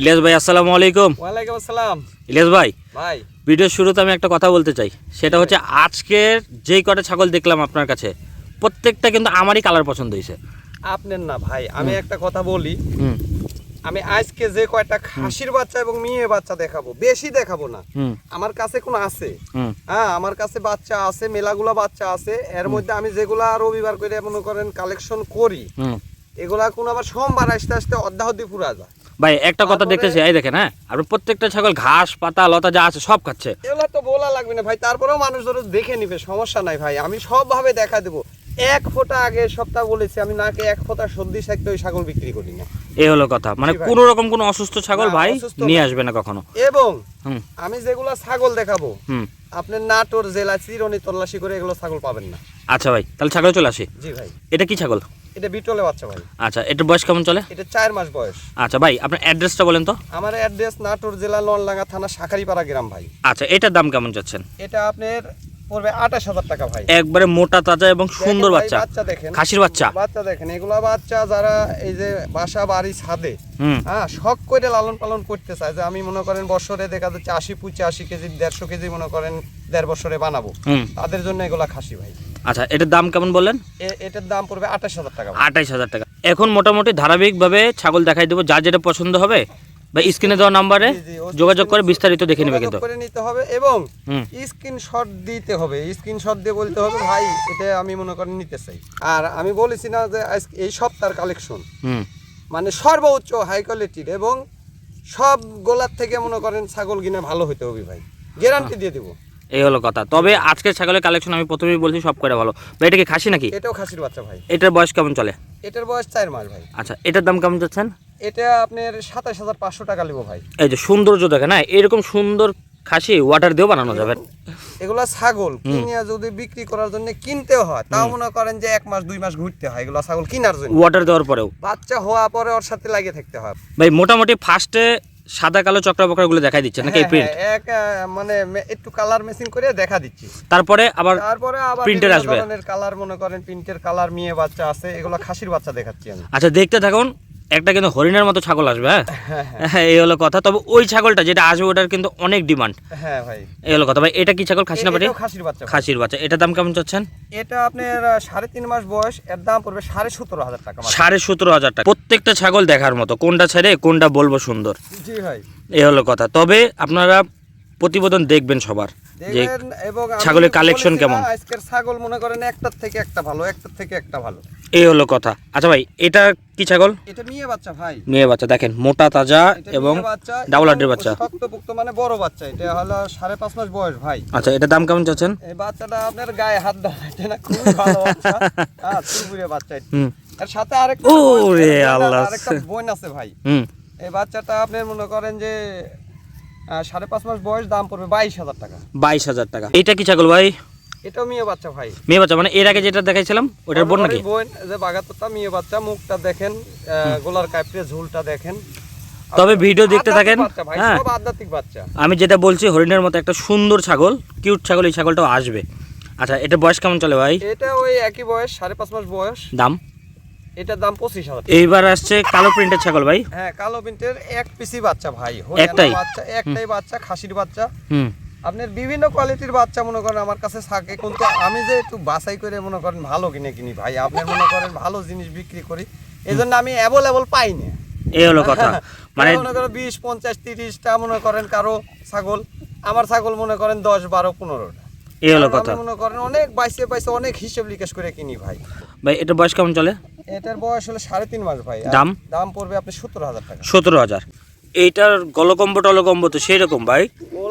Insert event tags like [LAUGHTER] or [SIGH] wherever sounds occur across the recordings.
ইলিয়াস ভাই আসসালামু আলাইকুম। ওয়ালাইকুম আসসালাম। ইলিয়াস ভাই ভাই। ভিডিওর শুরুতে আমি একটা কথা বলতে চাই। সেটা হচ্ছে আজকের যেই কটা ছাগল দেখলাম আপনার কাছে প্রত্যেকটা কিন্তু আমারই কালার পছন্দ হয়েছে। আপনার না ভাই আমি একটা কথা বলি। আমি আজকে যে কয়টা খাসির বাচ্চা এবং মেয়ে বাচ্চা দেখাবো বেশি দেখাবো না। আমার কাছে কোনো আছে? হ্যাঁ আমার কাছে বাচ্চা আছে মেলাগুলা বাচ্চা আছে। এর মধ্যে আমি যেগুলা রবিবার করে মনে করেন কালেকশন করি এগুলা কোন আবার সোমবার আসতে আসতে অর্ধাহতি পুরা যায়। ভাই একটা কথা দেখতেছি এই দেখেন হ্যাঁ? আপনি প্রত্যেকটা ছাগল ঘাস পাতা লতা যা আছে সব খাচ্ছে। এগুলা তো বলা লাগবে না ভাই তারপরেও মানুষ ধরো দেখে নিবে সমস্যা নাই ভাই। আমি সবভাবে দেখা দেবো। এক ফোঁটা আগে সপ্তাহ বলেছি আমি নাকে এক ফোঁটা সর্দি সাইতে ওই ছাগল বিক্রি করি না। এই হলো কথা। মানে। কোনো রকম কোনো অসুস্থ ছাগল ভাই নিয়ে আসবে না কখনো। এবং আমি যেগুলা ছাগল দেখাবো হুম। আপনার নাটোর জেলা চিরনি তল্লাশি করে এগুলো ছাগল পাবেন না। আচ্ছা ভাই তাহলে ছাগল চলে আসি। জি ভাই। এটা কি ছাগল? এটা বিটলে বাচ্চা ভাই। আচ্ছা এটার বয়স কেমন চলে? এটা চার মাস বয়স। আচ্ছা ভাই আপনার অ্যাড্রেসটা বলেন তো। আমার অ্যাড্রেস নাটোর জেলা নলডাঙ্গা থানা শাখারিপাড়া গ্রাম ভাই। আচ্ছা এটার দাম কেমন চাচ্ছেন এটা আপনার পড়বে আঠাশ হাজার টাকা ভাই। একবারে মোটা তাজা এবং সুন্দর বাচ্চা। বাচ্চা দেখেন। খাসির বাচ্চা। বাচ্চা দেখেন এগুলা বাচ্চা যারা এই যে বাসা বাড়ি ছাদে হ্যাঁ শখ করে লালন পালন করতে চায় যে আমি মনে করেন বছরে দেখা যাচ্ছে আশি পঁচাশি কেজি দেড়শো কেজি মনে করেন দেড় বছরে বানাবো। তাদের জন্য এগুলা খাসি ভাই। আচ্ছা এটার দাম কেমন বললেন? এটার দাম পড়বে আঠাশ হাজার টাকা। ভাই। আঠাইশ হাজার টাকা। এখন মোটামুটি ধারাবাহিকভাবে ছাগল দেখাই দেবো যার যেটা পছন্দ হবে বা স্ক্রিনে দেওয়া নাম্বারে যোগাযোগ করে বিস্তারিত দেখে নেবে কিন্তু। করে নিতে হবে এবং স্ক্রিনশট দিতে হবে। স্ক্রিনশট দিয়ে বলতে হবে ভাই এটা আমি মনে করেন নিতে চাই। আর আমি বলেছি না যে এই সপ্তাহের কালেকশন মানে সর্বোচ্চ হাই কোয়ালিটির এবং সব গোলার থেকে মনে করেন ছাগল কিনে ভালো হইতে হবে ভাই। গ্যারান্টি দিয়ে দিব। এই হলো কথা। তবে আজকের ছাগলের কালেকশন আমি প্রথমেই বলছি সব করে ভালো। ভাই এটা কি খাসি নাকি? এটাও খাসির বাচ্চা ভাই। এটার বয়স কেমন চলে? এটার বয়স চার মাস ভাই। আচ্ছা এটার দাম কেমন যাচ্ছেন? এটা আপনার সাতাশ হাজার পাঁচশো টাকা নেব ভাই। এই যে সৌন্দর্য দেখে না এরকম সুন্দর খাসি ওয়াটার দিয়েও বানানো যাবে। এগুলা ছাগল কিনিয়া যদি বিক্রি করার জন্য কিনতেও হয় তাও মনে করেন যে এক মাস দুই মাস ঘুরতে হয় এগুলা ছাগল কেনার জন্য। ওয়াটার দেওয়ার পরেও। বাচ্চা হওয়া পরে ওর সাথে লাগিয়ে থাকতে হয়। ভাই মোটামুটি ফার্স্টে সাদা কালো চক্রা বকরাগুলো দেখা দিচ্ছে নাকি হ্যাঁ, প্রিন্ট হ্যাঁ, এক আহ, মানে একটু কালার মেশিন করে দেখা দিচ্ছে। তারপরে আবার তারপরে আবার প্রিন্টের আসবে। কালার মনে করেন প্রিন্টের কালার মেয়ে বাচ্চা আছে এগুলো খাসির বাচ্চা দেখাচ্ছি আমি। আচ্ছা দেখতে থাকুন একটা কিন্তু হরিণের মতো ছাগল আসবে হ্যাঁ? হ্যাঁ হ্যাঁ। এই হলো কথা। তবে ওই ছাগলটা যেটা আসবে ওটার কিন্তু অনেক ডিমান্ড। হ্যাঁ ভাই। এই হলো কথা। ভাই এটা কি ছাগল? খাসি না পাটি খাসির বাচ্চা খাসির বাচ্চা। এটা দাম কেমন চাচ্ছেন? এটা আপনার সাড়ে তিন মাস বয়স এর দাম পড়বে সাড়ে সতেরো হাজার টাকা। সাড়ে সতেরো হাজার টাকা। প্রত্যেকটা ছাগল দেখার মতো। কোনটা ছেড়ে কোনটা বলব সুন্দর। জি ভাই। এই হলো কথা। তবে আপনারা প্রতিবেদন দেখবেন সবার যে এবং ছাগলের কালেকশন কেমন? আজকের ছাগল মনে করেন একটার থেকে একটা ভালো একটার থেকে একটা ভালো। এই হলো কথা। আচ্ছা ভাই এটা কি ছাগল? এটা মেয়ে বাচ্চা ভাই। মেয়ে বাচ্চা দেখেন মোটা তাজা এবং ডাবল এবং বাচ্চা। শক্তপুক্ত মানে বড় বাচ্চা এটা হলো সাড়ে পাঁচ মাস বয়স ভাই। আচ্ছা এটা দাম কেমন চাচ্ছেন? এই বাচ্চাটা আপনার গায়ে হাত দেওয়া না খুবই ভালো বাচ্চা। [LAUGHS] হ্যাঁ তুলবুড়ে বাচ্চা হুম। এর সাথে আরেকটা ওরে বোন- আল্লাহ। আরেকটা বোন আছে ভাই। হুম। এই বাচ্চাটা আপনি মনে করেন যে সাড়ে পাঁচ মাস বয়স দাম পড়বে বাইশ হাজার টাকা। বাইশ হাজার টাকা। এটা কি ছাগল ভাই? এটাও মেয়ে বাচ্চা ভাই। মেয়ে বাচ্চা মানে এর আগে যেটা দেখাইছিলাম ওটার বোন নাকি? বোন যে বাগাতোরটা মেয়ে বাচ্চা মুখটা দেখেন গোলার কাপড়ে ঝুলটা দেখেন। তবে ভিডিও দেখতে থাকেন ভাই, হ্যাঁ। আধ্যাত্মিক বাচ্চা। আমি যেটা বলছি হরিণের মতো একটা সুন্দর ছাগল কিউট ছাগল এই ছাগলটাও আসবে। আচ্ছা এটা বয়স কেমন চলে ভাই? এটা ওই একই বয়স সাড়ে পাঁচ মাস বয়স। দাম? এটার দাম পঁচিশ হাজার এইবার আসছে কালো প্রিন্টের ছাগল ভাই। হ্যাঁ কালো প্রিন্টের এক পিসি বাচ্চা ভাই একটাই? বাচ্চা একটাই বাচ্চা খাসির বাচ্চা। হুম। আপনার বিভিন্ন কোয়ালিটির বাচ্চা মনে করেন আমার কাছে থাকে কিন্তু আমি যে একটু বাছাই করে মনে করেন ভালো কিনে কিনি ভাই আপনি মনে করেন ভালো জিনিস বিক্রি করি এই জন্য আমি অ্যাভেলেবল পাই না। এই হলো কথা। [LAUGHS] মানে মনে করেন বিশ পঞ্চাশ তিরিশটা মনে করেন কারও ছাগল আমার ছাগল মনে করেন দশ বারো পনেরোটা। এই হলো কথা। মনে করেন অনেক বাইসে বাইসে অনেক হিসেব লিকেশ করে কিনি ভাই। ভাই এটা বয়স কেমন চলে? এটার বয়স হলো সাড়ে তিন মাস ভাই। দাম? দাম পড়বে আপনি সত্তর হাজার টাকা। সতেরো হাজার। এইটার গলকম্ব টলকম্ব তো সেই রকম ভাই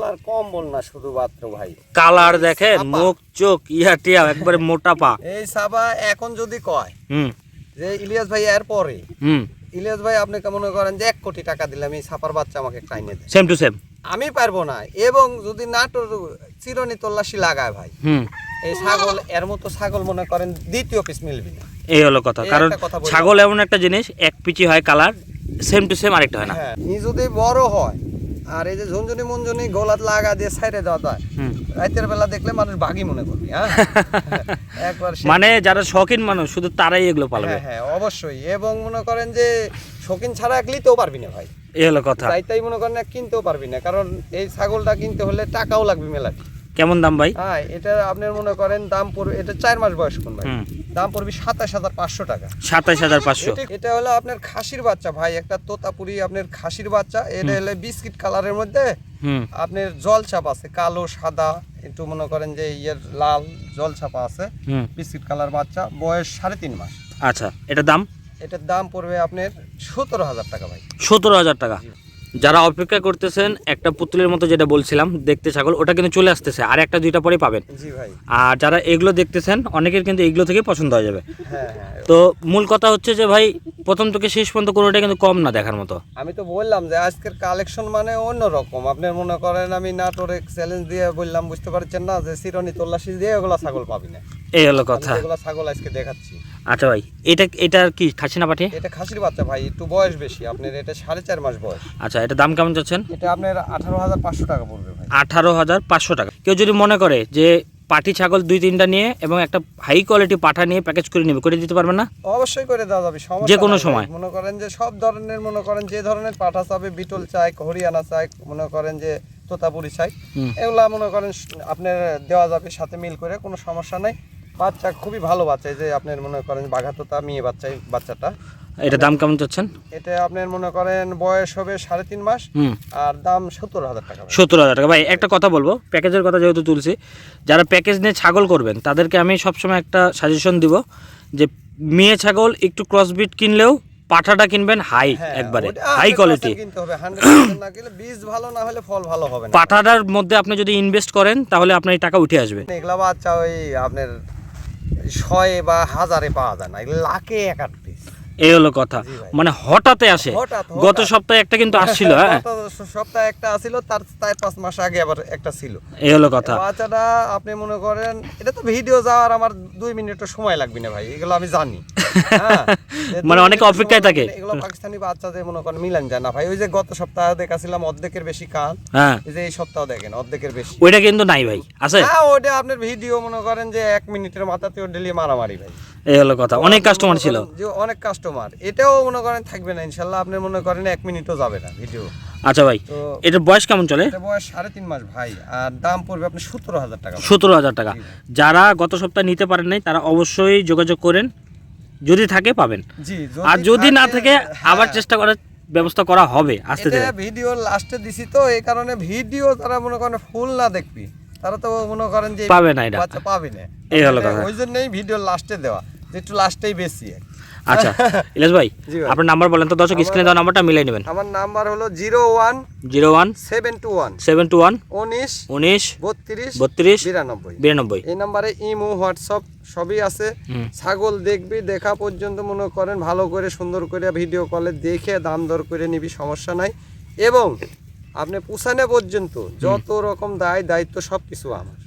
আর কম বল না শুধুমাত্র ভাই। কালার দেখেন মুখ চোখ ইয়া টিয়া একবারে মোটা পা। এই সাবা এখন যদি কয় হুম। যে ইলিয়াস ভাই এর পরে হুম। ইলিয়াস ভাই আপনি মনে করেন যে এক কোটি টাকা দিলাম এই ছাপার বাচ্চা আমাকে একটা এনে দেয়? সেম টু সেম আমি পারব না। এবং যদি নাটোর চিরনি তল্লাশি লাগায় ভাই হুম। এই ছাগল এর মতো ছাগল মনে করেন দ্বিতীয় পিস মিলবি না। এই হলো কথা। কারণ। ছাগল এমন একটা জিনিস এক পিচি হয় কালার সেম টু সেম আরেকটা হয় না। হ্যাঁ ই যদি বড় হয় আর এই যে ঝুনঝুনি মুনঝুনি গোলাত লাগা দিয়ে সাইডে দেওয়া হয় রাতের বেলা দেখলে মানুষ বাঘই মনে করবে হ্যাঁ? [LAUGHS] একবার মানে যারা শখিন মানুষ শুধু তারাই এগুলো পালবে। হ্যাঁ হ্যাঁ অবশ্যই। এবং মনে করেন যে শৌখিন ছাড়া একলিতেও পারবি না ভাই। এই হলো কথা। চাইতেই মনে করেন না কিনতেও পারবি না কারণ এই ছাগলটা কিনতে হলে টাকাও লাগবে মেলাটি কেমন দাম ভাই? হ্যাঁ এটা আপনার মনে করেন দাম পড়বে এটা চার মাস বয়স কোন ভাই? দাম পড়বে সাতাশ হাজার পাঁচশো টাকা। সাতাইশ হাজার পাঁচশো। এটা- হলো আপনার খাসির বাচ্চা ভাই একটা তোতাপুরি আপনার খাসির বাচ্চা। এটা হলো বিস্কিট কালারের মধ্যে আপনার জল ছাপ আছে কালো সাদা একটু মনে করেন যে ইয়ের লাল জল ছাপা আছে বিস্কিট কালার বাচ্চা বয়স সাড়ে তিন মাস। আচ্ছা এটার দাম? এটার দাম পড়বে আপনার সতেরো হাজার টাকা ভাই। সতেরো হাজার টাকা। যারা অপেক্ষা করতেছেন একটা পুতুলের মতো যেটা বলছিলাম দেখতে ছাগল ওটা কিন্তু চলে আসতেছে আর একটা দুইটা পরে পাবেন। আর যারা এগুলো দেখতেছেন অনেকের কিন্তু এগুলো থেকে পছন্দ হয়ে যাবে। হ্যাঁ হ্যাঁ। তো মূল কথা হচ্ছে যে ভাই প্রথম থেকে শেষ পর্যন্ত কোনোটা কিন্তু কম না দেখার মতো। আমি তো বললাম যে আজকের কালেকশন মানে অন্যরকম। আপনি মনে করেন আমি নাটোরে চ্যালেঞ্জ দিয়ে বললাম বুঝতে পারছেন না যে সিরনি তল্লাশি দিয়ে ওগুলা ছাগল পাবি না। এই হলো কথা। এগুলা ছাগল আজকে দেখাচ্ছি। আচ্ছা ভাই এটা এটা কি খাচ্ছি না পাঠিয়ে? এটা খাসির বাচ্চা ভাই একটু বয়স বেশি আপনার এটা সাড়ে চার মাস বয়স। আচ্ছা এটা দাম কেমন যাচ্ছেন? এটা আপনার আঠারো হাজার পাঁচশো টাকা পড়বে ভাই। আঠারো হাজার পাঁচশো টাকা। কেউ যদি মনে করে যে পাটি ছাগল দুই তিনটা নিয়ে এবং একটা হাই কোয়ালিটি পাঠা নিয়ে প্যাকেজ করে নেবে করে দিতে পারবে না? অবশ্যই করে দেওয়া যাবে যে কোনো সময়। মনে করেন যে সব ধরনের মনে করেন যে ধরনের পাঠা চাবে বিটল চাই হরিয়ানা চাই মনে করেন যে তোতাপুরি চাই এগুলা মনে করেন আপনার দেওয়া যাবে সাথে মিল করে কোনো সমস্যা নাই। বাচ্চা খুবই ভালো বাচ্চা এই যে আপনার মনে করেন বাঘা তোতা মেয়ে বাচ্চা বাচ্চাটা। এটা দাম কেমন চাচ্ছেন? এটা আপনার মনে করেন বয়স হবে সাড়ে তিন মাস আর দাম সত্তর হাজার টাকা। সত্তর হাজার টাকা। ভাই একটা কথা বলব প্যাকেজের কথা যেহেতু তুলছি যারা প্যাকেজ নিয়ে ছাগল করবেন তাদেরকে আমি সবসময় একটা সাজেশন দিব যে মেয়ে ছাগল একটু ক্রসবিট কিনলেও পাঠাটা কিনবেন হাই হ্যাঁ, একবারে হাই কোয়ালিটি কিনতে হবে 100% না কিনলে বীজ ভালো না হলে ফল ভালো হবে না। পাঠাটার মধ্যে আপনি যদি ইনভেস্ট করেন তাহলে আপনার এই টাকা উঠে আসবে। এগুলা বাচ্চা ওই আপনার শয়ে বা হাজারে পাওয়া যায় না লাখে এক এই হলো কথা। মানে আসে। হঠাৎ, হঠাৎ। গত সপ্তাহে একটা কিন্তু আসছিল হ্যাঁ? সপ্তাহে একটা আসিল তার চার পাঁচ মাস আগে আবার একটা ছিল। এই হলো কথা। বাচ্চাটা আপনি মনে করেন এটা তো ভিডিও যাওয়ার আমার দুই মিনিটও সময় লাগবে না ভাই এগুলো আমি জানি। [LAUGHS] হ্যাঁ, মানে অনেকে মিনিটের অপেক্ষায় থাকে। এগুলো পাকিস্তানি বাচ্চা যে মনে করেন মিলান যায় না ভাই। ওই যে গত সপ্তাহে দেখাছিলাম অর্ধেকের বেশি কান হ্যাঁ। এই যে এই সপ্তাহ দেখেন অর্ধেকের বেশি। ওইটা কিন্তু নাই ভাই আছে? হ্যাঁ ওটা আপনার ভিডিও মনে করেন যে এক মিনিটের মাথাতে ও ডেলি মারামারি ভাই। এই হলো কথা। অনেক কাস্টমার ছিল। যে অনেক কাস্টমার এটাও মনে করেন থাকবে না ইনশাল্লাহ। আপনি মনে করেন এক মিনিটও যাবে না ভিডিও আচ্ছা ভাই এটার বয়স কেমন চলে? বয়স সাড়ে তিন মাস ভাই আর দাম পড়বে আপনি সতেরো হাজার টাকা। সতেরো হাজার টাকা। যারা গত সপ্তাহে নিতে পারেন নাই তারা অবশ্যই যোগাযোগ করেন। যদি থাকে পাবেন। জি আর যদি না থাকে হ্যাঁ, আবার চেষ্টা করার ব্যবস্থা করা হবে আস্তে ধীরে। ভিডিও লাস্টে দিছি তো এই কারণে ভিডিও তারা মনে করেন ফুল না দেখবি তারা তো মনে করেন যে পাবে না এটা। পাবে না। এই হলো কথা। ওই জন্যই ভিডিও লাস্টে দেওয়া। একটু লাস্টেই বেশি আচ্ছা [LAUGHS] ইলেশ ভাই আপনার নাম্বার বলেন তো দর্শক স্ক্রিনে দেওয়া নাম্বারটা মিলাই নেবেন। আমার নাম্বার হলো zero one zero one seven two one seven two one উনিশ উনিশ বত্রিশ বত্রিশ বিরানব্বই। বিরানব্বই। এই নাম্বারে ইমো হোয়াটসঅ্যাপ সবই আছে। ছাগল দেখবি দেখা পর্যন্ত মনে করেন ভালো করে সুন্দর করে ভিডিও কলে দেখে দাম দর করে নিবি সমস্যা নাই। এবং আপনি পুষানো পর্যন্ত যত রকম দায় দায়িত্ব সব কিছু আমার।